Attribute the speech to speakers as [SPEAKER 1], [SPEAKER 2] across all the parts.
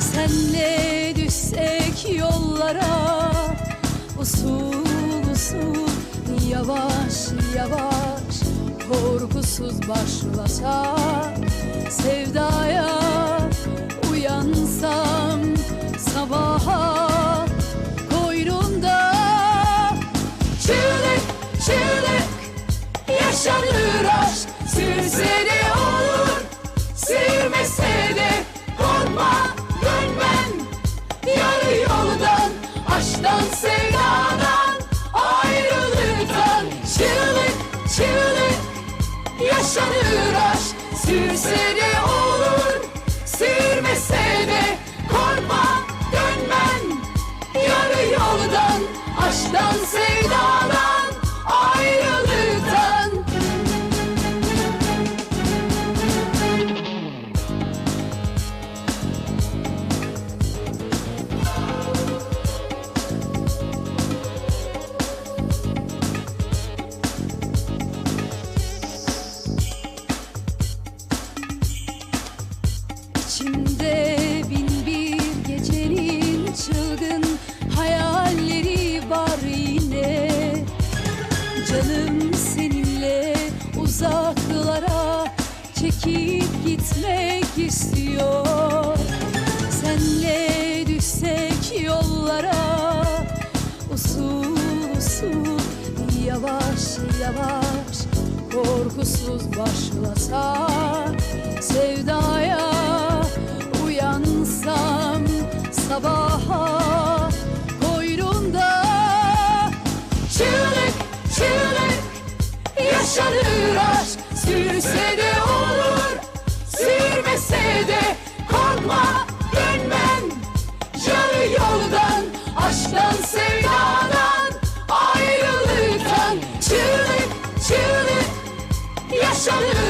[SPEAKER 1] Senle düşsek yollara usul usul yavaş yavaş korkusuz başlasak sevdaya aşktan sevdadan ayrılıktan çığlık çığlık yaşanır aşk. Sürse de olur sürmese de korkma dönmem yarı yoldan. Aşktan sevdadan Canım seninle uzaklara çekip gitmek istiyor. Senle düşsek yollara usul usul yavaş yavaş korkusuz başlasak Sürse de olur, sürmese de korkma dönmem. Yarı yoldan, aşktan, sevdadan, ayrılıktan çığlık çığlık yaşanır.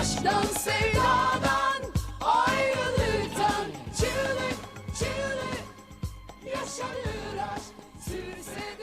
[SPEAKER 1] aşktan sevdadan ayrılıktan çığlık çığlık yaşanır aşk. Sürse